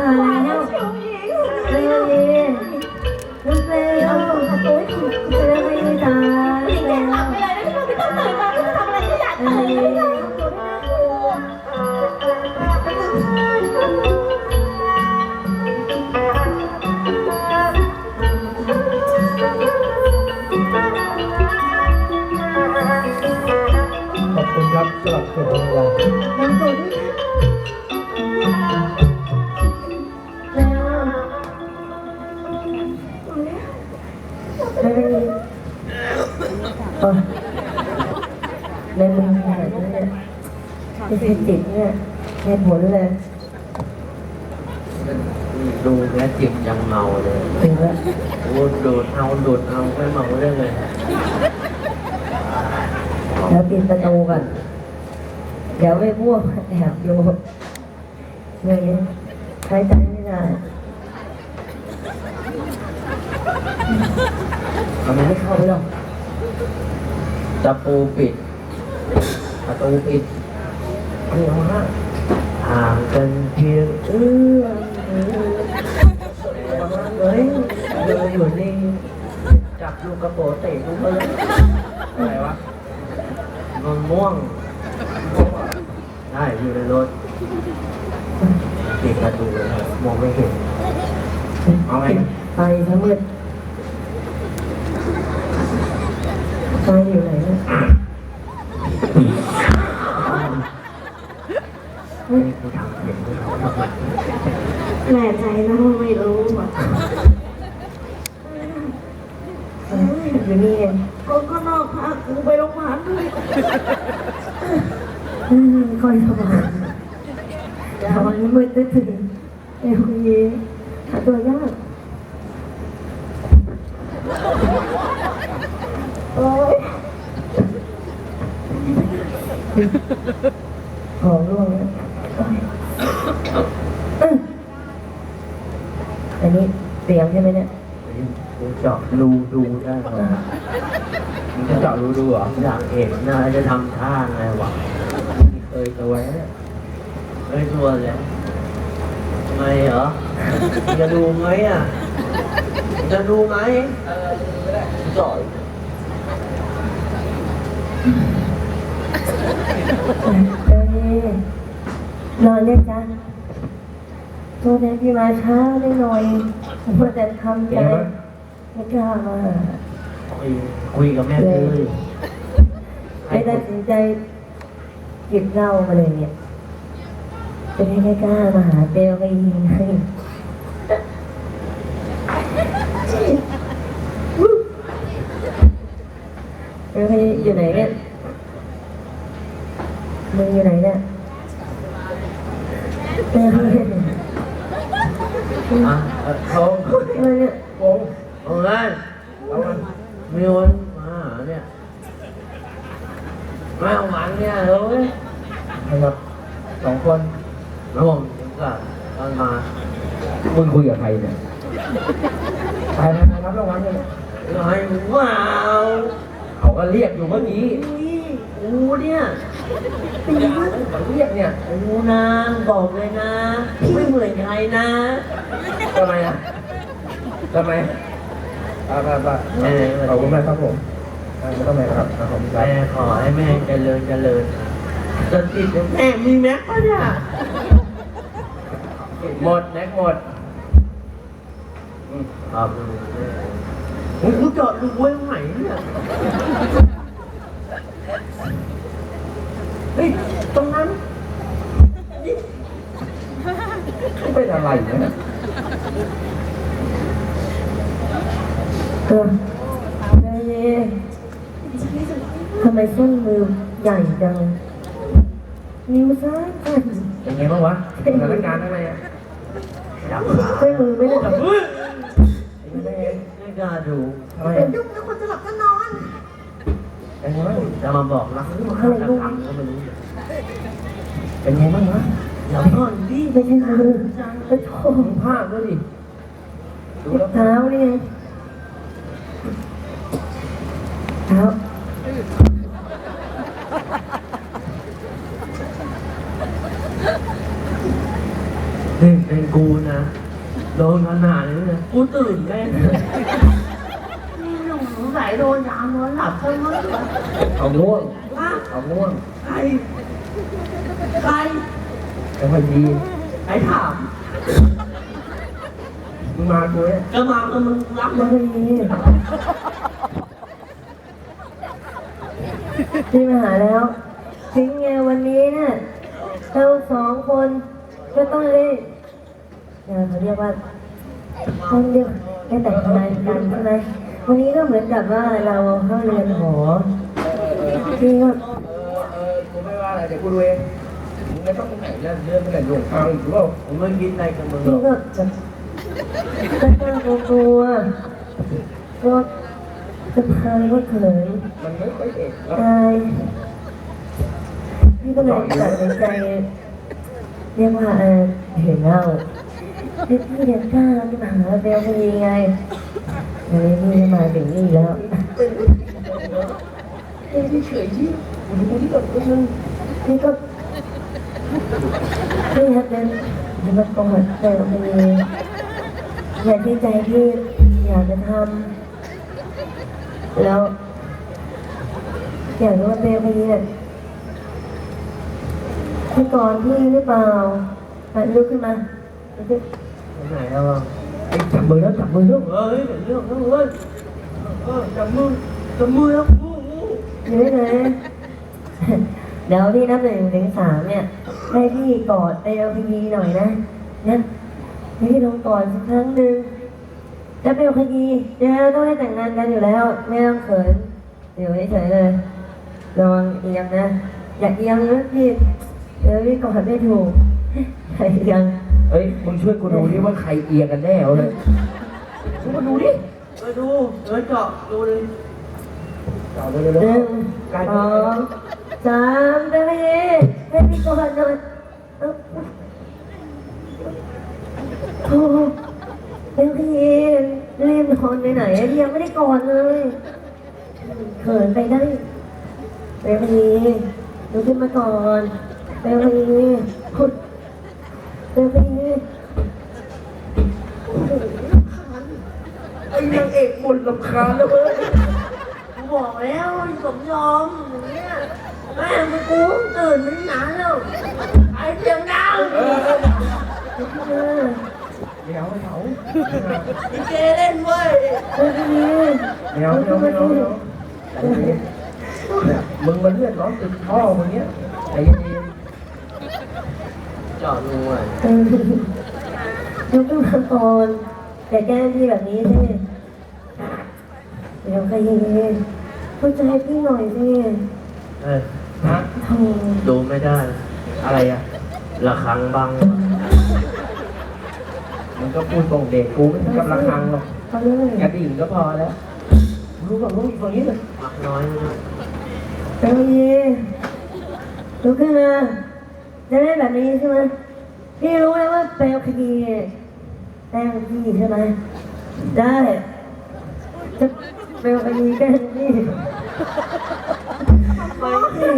มาแล้วเชียวหญิงเร็วเร็วเร็วเร็วดีจ้าหญิงเร็แกหลับไปเลยนะที่เราไม่ต้องตื่นมาที่จะทำอะไรก็อยากตื่นเลยนะขอบคุณครับสำหรับเสียงรางวัล เร็วดีเออในมือแขนเนี่ยที่เป็นจิตเนี่ยในผลเลยดูแค่จิบยังเมาเลยถึงแล้วโอ้ดูดเอาโดดเอาไม่เมาเรื่องเลยแล้วปิดประตูก่อนเดี๋ยวไม่พวกแอบดูเงี้ยใช้ใจไม่ได้ ทำไมไม่เข้าไปหรอกตะปูปิด ประตูปิดเดี๋ยวฮะห่างกันเพียงเอื้อมมือเฮ้ยเดินอยู่นี่จับลูกกระโปรงเตะลูกเอ้ยอะไรวะนนม่วง ได้อยู่ในรถปิดประตูเลยมองไม่เห็น เอาไงไฟทั้งมืด ไฟอยู่ไหนเนี่ยนี่กูทำเห็นด้วยทำไมแน่ใจนะว่าไม่รู้อะเอออยู่นี่เองก็ก็นอกพากูไปโรงพยาบาลด้วยอืมคอยสว่างทำไมมืดตึ๊ดถึงเอ้ยยีหาตัวยากโอ้ย ของร่วงแล้วโอ๊ยเอ้ยอันนี้เสียงใช่ไหมเนี่ยเจาะรูดูได้ไหมมึงจะเจาะรูดูเหรออยากเห็นนะจะทำท่าไงวะเคยตัวเนี่ยตัวเลยทำไมเหรอจะดูไหมอะจะดูไหมจ่อยเอ้ย นอนเนี่ยจ้ะโทนพี่มาช้าได้หน่อยผมแต่ทำใจไม่กล้ามาคุยคุยกับแม่เลยไม่ตัดสินใจหยิบเหล้ามาเลยเนี่ยจะได้ไม่กล้ามาหาเบลก็ยิงให้เบลอยู่ไหนเนี่ย มึงอยู่ไหนเนี่ยเบลอะเออเขาอะไรเนี่ยโอ้โอ้ยมีคนมาหาเนี่ยมาเอาหมันเนี่ยเฮ้ยนะครับสองคนแล้วผมก็ตอนมามึงคุยกับใครเนี่ยไปนะไปรับรางวัลเลยร้อยว้าวเขาก็เรียกอยู่เมื่อกี้อูเนี่ย เขาเรียกเนี่ยอูนะบอกเลยนะ ไม่เหมือนใครนะทำไมอะทำไมไปไปไปเออขอบคุณมากครับผมอ่าไม่ต้องไปครับขอบคุณครัแม่บขอให้แม่เจริญเจริญจนติดแม่มีแม็กปะเนี่ยหมดแน็กหมดขอบคุณแม่โอ้กูจอดรูไว้ตรงไหนเนี่ย เฮ้ยตรงนั้นเป็นอะไรเนี่ยเออเฮ้ยทำไมส้นมือใหญ่จัง นิ้วซ้ายสั้นเป็นไงบ้างวะสถานการณ์อะไรอะจับขาใช้มือไม่ได้จับเป็นไงไม่กล้าดูทำไมอะยุ่งแล้วคนจะหลับก็นอนเป็นไงบ้งจะมาบอกรักข้ามในลูกก็ไม่รู้เป็นไงบ้างนะเดี๋ยวก่อนดิไม่ใช่คือไปถอดผ้าด้วยดิดูแล้วเท้านี่ไงเท้าเล่นเป็นกูนะโดนขนาดนี้นะกูตื่นแน่ โดนยามอนหลับใช่ไหมเอาง่วง ฮะเอาง่วงใครใครแต่พอดีใครถามมึงมากูเนี่ยจะมาก็มึงรักแล้มัวนทีนี้พี่มาหาแล้วถึงไงวันนี้เนี่ยเราสองคนก็ต้องได้เอ่อเขาเรียกว่าต้องเรียกได้แต่งงานกันใช่ไหม วันนี้ก็เหมือนกับว่าเราเข้าเรียนหอพี่ก็เออเออกูไม่ว่าอะไรเดี๋ยวกูดูเองมึงไม่ต้องไหนเรื่องเรื่องไม่ไหนหลงทางหรือเปล่าผมไม่คิดอะไรกับมึงหรพี่อกก็จะจะกล้ากลัวก็จะพายก็เขินมันไม่ค่อยเอกแล้วตายพี่ก็เลยตัดสินใจเรียกว่าเออเห็นแล้วพี่พี่เรียนกล้าที่มาหาเบลพอดีไง เดี๋ยนี้พี่จะมาถึงนี่แล้วเฮ้ยเฉยที่กูดูที่แบบนึงพี่ก็พี่ครับเดินเดินมากอดเบลพอดีอยากที่ใจพี่อยากจะทำแล้วอยากรู้ว่าเบลพอดีเนี่ยพี่กรณ์พี่หรือเปล่าหันลุกขึ้นมาลุกขึ้นไหนแล้วอะไอ้ จับมือแล้วจับมือแล้วเฮ้ยเป็นเรื่องแล้วเว้ยเออจับมือจับมือแล้วกูอยู่ได้เลยเดี๋ยวพี่นับหนึ่งถึงสามเนี่ยให้พี่กอดเบลพอดีหน่อยนะนะให้พี่ลองกอดสักครั้งหนึ่งแล้วเบลพอดีเดี๋ยวเราต้องได้แต่งงานกันอยู่แล้ว ไม่ต้องเขินเดี๋ยวเฉยๆเลยระวังเอียงนะ อย่าเอียงนะพี่เดี๋ยวพี่กอดไม่ถูกอย่าเอียง เฮ้ยมึงช่วยกูดูดิว่าใครเอียงกันแน่วะเลยช่วยกูดูดิไปดูเดินเจาะดูเลยจับมือเลยหนึ่งกลายสเป็นองสามเบลพอดีให้พี่กอดหน่อยเอาโอ้เบลพอดีรีบนอนไปไหนอะยังไม่ได้กอดเลยเขินไปได้เบลพอดีลุกขึ้นมาก่อนเบลพ เดี๋ยวเดี๋ยวเดี๋ยวเดี๋ยวใจเย็นเนี่ยมึงมาเลื่อนร้อนติดท่อมึงเนี้ยใจเย็นเจาะรูอะเออลุกขึ้นมาก่อนอย่าแกล้งพี่แบบนี้สิเดี๋ยวใครเย็นๆเข้าใจพี่หน่อยสิเอ้ยๆฮะโธ่ดูไม่ได้ อะไรอะระฆังบัง มันก็พูดตรงเด็กกูไม่ถึงกับระฆังหรอกเอาเลย กระดิ่งก็พอแล้ว รู้ป่ะรู้อีกฝั่งนี้เลยมักน้อยนะเดี๋ยวเย็นลุกขึ้นมาจะได้แบบนี้ใช่ไหมพี่รู้แล้วว่าเปลวคดีแต้งพี่ใช่ไหมได้จะเปลวคดีแกล้งพี่ไปสิ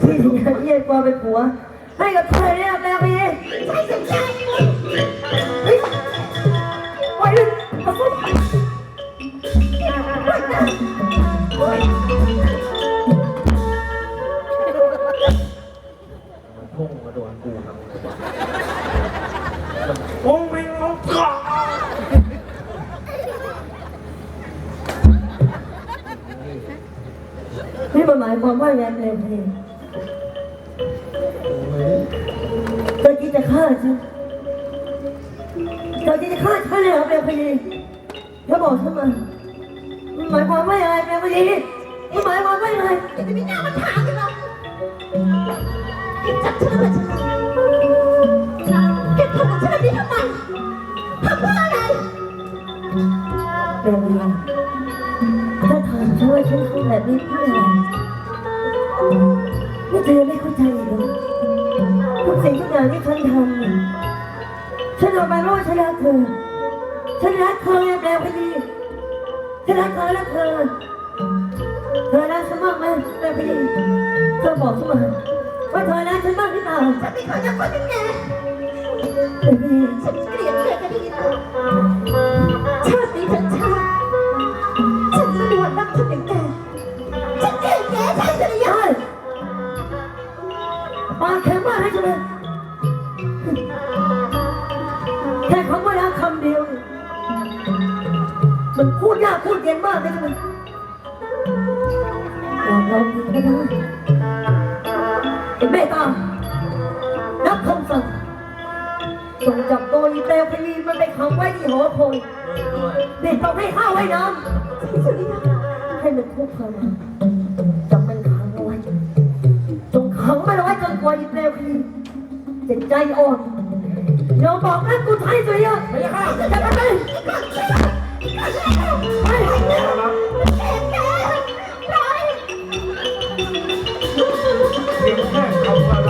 พี่ถึงจะเรียกว่าเป็นผัวให้กับเธอเนี่ยแปลว พุ่งมาโดนกูทำไงวะมันพุ่งไปลงเกานี่มันหมายความว่าไงเพลงเพลงเธอคิดจะฆ่าฉันเธอคิดจะฆ่าฉันเลยเหรอเพลงเพลง เธอบอกฉันมามันหมายความว่ายังไงเพลงเพลงมันหมายความว่ายังไงจะไม่น่ามาถามกันหรอกแกจับฉันเลยฉันแกทำกับฉันแบบนี้ทำไมทำเพื่ออะไรเพลงเพลงถ้าถามฉันว่าฉันทำแบบนี้เพื่ออะไรนี่เธอไม่เข้าใจเหรอทุกสิ่งทุกอย่างที่ฉันทำเนี่ยฉันทำไปเพราะว่าฉันรักเธอ ฉันรักเธอไงแปลพอดีฉันรักเธอรักเธอ เธอรักฉันมากไหมแปลพอดีเธอบอกฉันมาเธว่าเธอรักฉันบ้างหรือเปล่าฉันไม่เคยรักคนอย่างแกเดี๋ยวพี่ฉันเกลียดเธอกันดีนะชาตินี้ทั้งชาติฉันไม่มีวันรักคนอย่างแกฉันเกลียดแกใช่ไหมยายปากแข็งมากให้ฉันเลยแค่คำว่า มันพูดยากพูดเย็นมากเลยใช่ไหมยอมรับผิดก็ได้เป็นเมตตารับคำสั่งส่งจับตัวอีเปลวพยีมันไปขังไว้ที่หอคอยด้วยเด็กต้องให้ข้าวไว้น้ำสุริยาให้มันทุกข์ทรมานจับมันขังเอาไว้จงขังมันเอาไว้จนกว่าอีเปลวพยีจะใจอ่อนยอมบอกรักกูไทยสุริยะไม่ใช่ข้าจะ เพียงแค่คำว่า